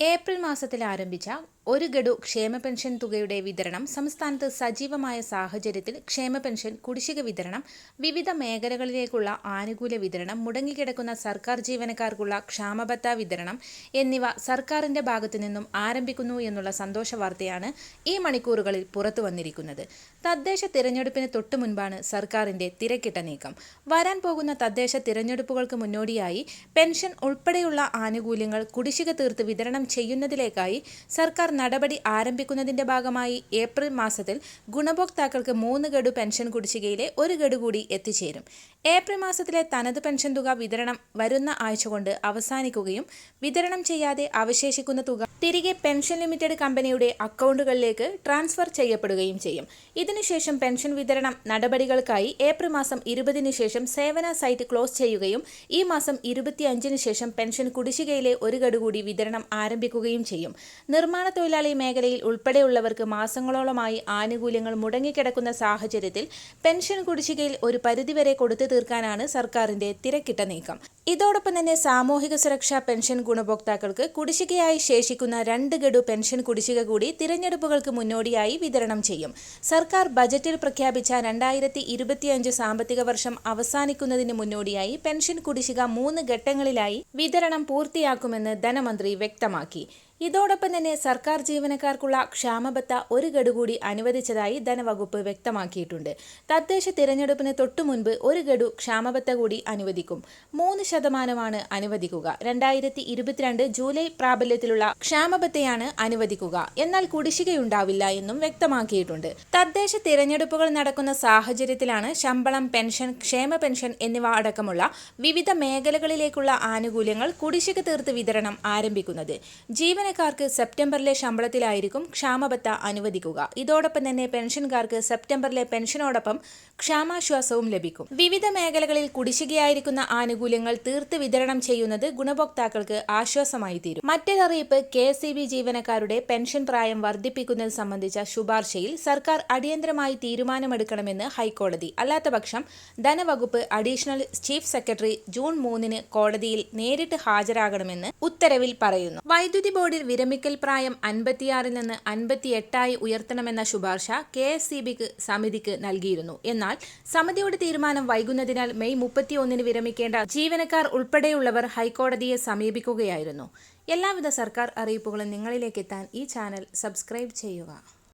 April മാസത്തിൽ ആരംഭിച്ച ഒരു ഗഡു ക്ഷേമ പെൻഷൻ തുകയുടെ വിതരണം സംസ്ഥാനത്ത് സജീവമായ സാഹചര്യത്തിൽ ക്ഷേമ പെൻഷൻ കുടിശ്ശിക വിതരണം വിവിധ മേഖലകളിലേക്കുള്ള ആനുകൂല്യ വിതരണം മുടങ്ങിക്കിടക്കുന്ന സർക്കാർ ജീവനക്കാർക്കുള്ള ക്ഷാമബത്ത വിതരണം എന്നിവ സർക്കാരിന്റെ ഭാഗത്തു നിന്നും ആരംഭിക്കുന്നു എന്നുള്ള സന്തോഷ വാർത്തയാണ് ഈ മണിക്കൂറുകളിൽ പുറത്തു വന്നിരിക്കുന്നത്. തദ്ദേശ തിരഞ്ഞെടുപ്പിന് തൊട്ടു മുൻപാണ് സർക്കാരിന്റെ തിരക്കിട്ട നീക്കം. വരാൻ പോകുന്ന തദ്ദേശ തിരഞ്ഞെടുപ്പുകൾക്ക് മുന്നോടിയായി പെൻഷൻ ഉൾപ്പെടെയുള്ള ആനുകൂല്യങ്ങൾ കുടിശ്ശിക തീർത്ത് വിതരണം ചെയ്യുന്നതിലേക്കായി സർക്കാർ നടപടി ആരംഭിക്കുന്നതിന്റെ ഭാഗമായി ഏപ്രിൽ മാസത്തിൽ ഗുണഭോക്താക്കൾക്ക് മൂന്ന് ഗഡു പെൻഷൻ കുടിശ്ശികയിലെ ഒരു ഗഡു കൂടി എത്തിച്ചേരും. ഏപ്രിൽ മാസത്തിലെ തനത് പെൻഷൻ തുക വിതരണം വരുന്ന ആഴ്ച കൊണ്ട് അവസാനിക്കുകയും വിതരണം ചെയ്യാതെ അവശേഷിക്കുന്ന തുക തിരികെ പെൻഷൻ ലിമിറ്റഡ് കമ്പനിയുടെ അക്കൗണ്ടുകളിലേക്ക് ട്രാൻസ്ഫർ ചെയ്യപ്പെടുകയും ചെയ്യും. ഇതിനുശേഷം പെൻഷൻ വിതരണം നടപടികൾക്കായി ഏപ്രിൽ മാസം ഇരുപതിന് ശേഷം സേവന സൈറ്റ് ക്ലോസ് ചെയ്യുകയും ഈ മാസം ഇരുപത്തിയഞ്ചിന് ശേഷം പെൻഷൻ കുടിശ്ശികയിലെ ഒരു ഗഡു കൂടി വിതരണം ആരംഭിക്കുകയും ചെയ്യും. നിർമ്മാണ തൊഴിലാളി മേഖലയിൽ ഉൾപ്പെടെയുള്ളവർക്ക് മാസങ്ങളോളമായി ആനുകൂല്യങ്ങൾ മുടങ്ങിക്കിടക്കുന്ന സാഹചര്യത്തിൽ പെൻഷൻ കുടിശ്ശികയിൽ ഒരു പരിധിവരെ കൊടുത്തു തീർക്കാനാണ് സർക്കാരിന്റെ തിരക്കിട്ട നീക്കം. ഇതോടൊപ്പം തന്നെ സാമൂഹിക സുരക്ഷാ പെൻഷൻ ഗുണഭോക്താക്കൾക്ക് കുടിശ്ശികയായി ശേഷിക്കുന്ന രണ്ട് ഗഡു പെൻഷൻ കുടിശ്ശിക കൂടി തിരഞ്ഞെടുപ്പുകൾക്ക് മുന്നോടിയായി വിതരണം ചെയ്യും. സർക്കാർ ബജറ്റിൽ പ്രഖ്യാപിച്ച രണ്ടായിരത്തി ഇരുപത്തിയഞ്ച് സാമ്പത്തിക വർഷം അവസാനിക്കുന്നതിന് മുന്നോടിയായി പെൻഷൻ കുടിശ്ശിക മൂന്ന് ഘട്ടങ്ങളിലായി വിതരണം പൂർത്തിയാക്കുമെന്ന് ധനമന്ത്രി വ്യക്തമാക്കി. ഇതോടൊപ്പം തന്നെ സർക്കാർ ജീവനക്കാർക്കുള്ള ക്ഷാമബത്ത ഒരു ഗഡു കൂടി അനുവദിച്ചതായി ധനവകുപ്പ് വ്യക്തമാക്കിയിട്ടുണ്ട്. തദ്ദേശ തിരഞ്ഞെടുപ്പിന് തൊട്ടു മുൻപ് ഒരു ഗഡു ക്ഷാമബത്ത കൂടി അനുവദിക്കും. മൂന്ന് ശതമാനമാണ് അനുവദിക്കുക. രണ്ടായിരത്തി ഇരുപത്തിരണ്ട് ജൂലൈ പ്രാബല്യത്തിലുള്ള ക്ഷാമബത്തയാണ് അനുവദിക്കുക. എന്നാൽ കുടിശ്ശികയുണ്ടാവില്ല എന്നും വ്യക്തമാക്കിയിട്ടുണ്ട്. തദ്ദേശ തിരഞ്ഞെടുപ്പുകൾ നടക്കുന്ന സാഹചര്യത്തിലാണ് ശമ്പളം പെൻഷൻ ക്ഷേമ പെൻഷൻ എന്നിവ അടക്കമുള്ള വിവിധ മേഖലകളിലേക്കുള്ള ആനുകൂല്യങ്ങൾ കുടിശ്ശിക തീർത്ത് വിതരണം ആരംഭിക്കുന്നത്. ജീവന ജീവനക്കാർക്ക് സെപ്റ്റംബറിലെ ശമ്പളത്തിലായിരിക്കും ക്ഷാമബത്ത അനുവദിക്കുക. ഇതോടൊപ്പം തന്നെ പെൻഷൻകാർക്ക് സെപ്റ്റംബറിലെ പെൻഷനോടൊപ്പം ക്ഷാമാശ്വാസവും ലഭിക്കും. വിവിധ മേഖലകളിൽ കുടിശ്ശികയായിരിക്കുന്ന ആനുകൂല്യങ്ങൾ തീർത്ത് വിതരണം ചെയ്യുന്നത് ഗുണഭോക്താക്കൾക്ക് ആശ്വാസമായി തീരും. മറ്റൊരറിയിപ്പ് കെ ഇ ബി ജീവനക്കാരുടെ പെൻഷൻ പ്രായം വർദ്ധിപ്പിക്കുന്നത് സംബന്ധിച്ച ശുപാർശയിൽ സർക്കാർ അടിയന്തരമായി തീരുമാനമെടുക്കണമെന്ന് ഹൈക്കോടതി. അല്ലാത്തപക്ഷം ധനവകുപ്പ് അഡീഷണൽ ചീഫ് സെക്രട്ടറി ജൂൺ മൂന്നിന് കോടതിയിൽ നേരിട്ട് ഹാജരാകണമെന്ന് ഉത്തരവിൽ പറയുന്നു. വൈദ്യുതി ബോർഡിൽ നിലവിൽ വിരമിക്കൽ പ്രായം അൻപത്തിയാറിൽ നിന്ന് അൻപത്തിയെട്ടായി ഉയർത്തണമെന്ന ശുപാർശ കെ എസ് സി ബിക്ക് സമിതിക്ക് നൽകിയിരുന്നു. എന്നാൽ സമിതിയുടെ തീരുമാനം വൈകുന്നതിനാൽ മെയ് മുപ്പത്തിയൊന്നിന് വിരമിക്കേണ്ട ജീവനക്കാർ ഉൾപ്പെടെയുള്ളവർ ഹൈക്കോടതിയെ സമീപിക്കുകയായിരുന്നു. എല്ലാവിധ സർക്കാർ അറിയിപ്പുകളും നിങ്ങളിലേക്ക് എത്താൻ ഈ ചാനൽ സബ്സ്ക്രൈബ് ചെയ്യുക.